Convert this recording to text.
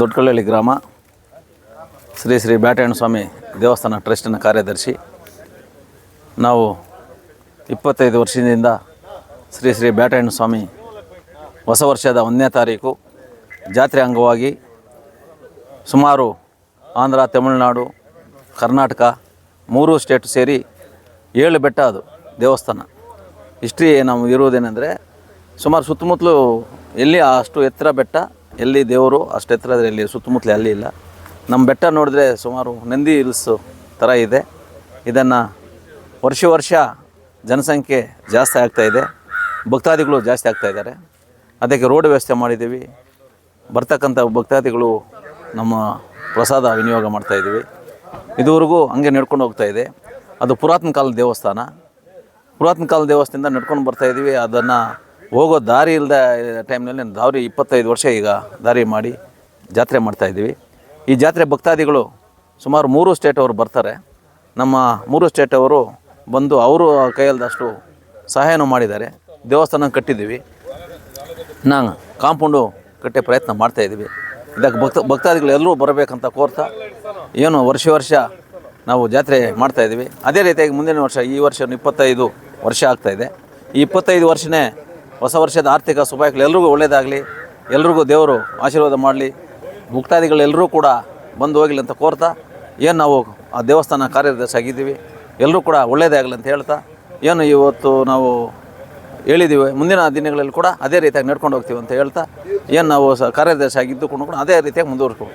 ದೊಡ್ಡಕಳ್ಳಳ್ಳಿ ಗ್ರಾಮ. ಶ್ರೀ ಶ್ರೀ ಬ್ಯಾಟಣ್ಣ ಸ್ವಾಮಿ ದೇವಸ್ಥಾನ ಟ್ರಸ್ಟಿನ ಕಾರ್ಯದರ್ಶಿ. ನಾವು ಇಪ್ಪತ್ತೈದು ವರ್ಷದಿಂದ ಶ್ರೀ ಶ್ರೀ ಬ್ಯಾಟಣ್ಣ ಸ್ವಾಮಿ ಹೊಸ ವರ್ಷದ ಒಂದನೇ ತಾರೀಕು ಜಾತ್ರೆ ಅಂಗವಾಗಿ ಸುಮಾರು ಆಂಧ್ರ, ತಮಿಳುನಾಡು, ಕರ್ನಾಟಕ ಮೂರು ಸ್ಟೇಟ್ ಸೇರಿ ಏಳು ಬೆಟ್ಟ ಅದು ದೇವಸ್ಥಾನ. ಹಿಸ್ಟ್ರಿ ನಾವು ಇರುವುದೇನೆಂದರೆ ಸುಮಾರು ಸುತ್ತಮುತ್ತಲು ಎಲ್ಲಿ ಅಷ್ಟು ಎತ್ತರ ಬೆಟ್ಟ ಎಲ್ಲಿ ದೇವರು ಅಷ್ಟು ಅದರಲ್ಲಿ ಸುತ್ತಮುತ್ತಲು ಅಲ್ಲಿ ಇಲ್ಲ. ನಮ್ಮ ಬೆಟ್ಟ ನೋಡಿದ್ರೆ ಸುಮಾರು ನಂದಿ ಇಲ್ಸು ಥರ ಇದೆ. ಇದನ್ನು ವರ್ಷ ವರ್ಷ ಜನಸಂಖ್ಯೆ ಜಾಸ್ತಿ ಆಗ್ತಾಯಿದೆ ಭಕ್ತಾದಿಗಳು ಜಾಸ್ತಿ ಆಗ್ತಾ ಇದ್ದಾರೆ. ಅದಕ್ಕೆ ರೋಡ್ ವ್ಯವಸ್ಥೆ ಮಾಡಿದ್ದೀವಿ. ಬರ್ತಕ್ಕಂಥ ಭಕ್ತಾದಿಗಳು ನಮ್ಮ ಪ್ರಸಾದ ವಿನಿಯೋಗ ಮಾಡ್ತಾಯಿದ್ದೀವಿ ಇದುವರೆಗೂ ಹಂಗೆ ನಡ್ಕೊಂಡು ಹೋಗ್ತಾ ಇದೆ. ಅದು ಪುರಾತನ ಕಾಲದ ದೇವಸ್ಥಾನ. ಪುರಾತನ ಕಾಲದ ದೇವಸ್ಥಾನದಿಂದ ನಡ್ಕೊಂಡು ಬರ್ತಾಯಿದ್ದೀವಿ ಅದನ್ನು ಹೋಗೋ ದಾರಿ ಇಲ್ಲದ ಟೈಮ್ನಲ್ಲಿ ದಾರಿ ಇಪ್ಪತ್ತೈದು ವರ್ಷ ಈಗ ದಾರಿ ಮಾಡಿ ಜಾತ್ರೆ ಮಾಡ್ತಾಯಿದ್ದೀವಿ ಈ ಜಾತ್ರೆ ಭಕ್ತಾದಿಗಳು ಸುಮಾರು ಮೂರು ಸ್ಟೇಟ್ ಅವರು ಬರ್ತಾರೆ. ನಮ್ಮ ಮೂರು ಸ್ಟೇಟ್ ಅವರು ಬಂದು ಅವರು ಕೈಯಲ್ದಷ್ಟು ಸಹಾಯನೂ ಮಾಡಿದ್ದಾರೆ. ದೇವಸ್ಥಾನ ಕಟ್ಟಿದ್ದೀವಿ. ನಾನು ಕಾಂಪೌಂಡು ಕಟ್ಟೆ ಪ್ರಯತ್ನ ಮಾಡ್ತಾಯಿದ್ದೀವಿ ಇದಕ್ಕೆ ಭಕ್ತ, ಭಕ್ತಾದಿಗಳು ಎಲ್ಲರೂ ಬರಬೇಕಂತ ಕೋರ್ತಾ ಏನು ವರ್ಷ ವರ್ಷ ನಾವು ಜಾತ್ರೆ ಮಾಡ್ತಾಯಿದ್ದೀವಿ ಅದೇ ರೀತಿಯಾಗಿ ಮುಂದಿನ ವರ್ಷ ಈ ವರ್ಷ ಇಪ್ಪತ್ತೈದು ವರ್ಷ ಆಗ್ತಾಯಿದೆ ಈ ಇಪ್ಪತ್ತೈದು ವರ್ಷನೇ ಹೊಸ ವರ್ಷದ ಆರ್ಥಿಕ ಶುಭಾಯಗಳು ಎಲ್ರಿಗೂ ಒಳ್ಳೆಯದಾಗಲಿ ಎಲ್ರಿಗೂ ದೇವರು ಆಶೀರ್ವಾದ ಮಾಡಲಿ. ಭಕ್ತಾದಿಗಳೆಲ್ಲರೂ ಕೂಡ ಬಂದು ಹೋಗಲಿ ಅಂತ ಕೋರ್ತಾ, ಏನು ನಾವು ಆ ದೇವಸ್ಥಾನ ಕಾರ್ಯದರ್ಶಿ ಆಗಿದ್ದೀವಿ ಎಲ್ಲರೂ ಕೂಡ ಒಳ್ಳೆಯದೇ ಆಗಲಿ ಅಂತ ಹೇಳ್ತಾ, ಏನು ಇವತ್ತು ನಾವು ಹೇಳಿದ್ದೀವಿ ಮುಂದಿನ ದಿನಗಳಲ್ಲಿ ಕೂಡ ಅದೇ ರೀತಿಯಾಗಿ ನಡ್ಕೊಂಡು ಹೋಗ್ತೀವಿ ಅಂತ ಹೇಳ್ತಾ, ಏನು ನಾವು ಕಾರ್ಯದರ್ಶಿ ಆಗಿದ್ದು ಕೂಡ ಅದೇ ರೀತಿಯಾಗಿ ಮುಂದುವರ್ಸ್ಕೊಂಡು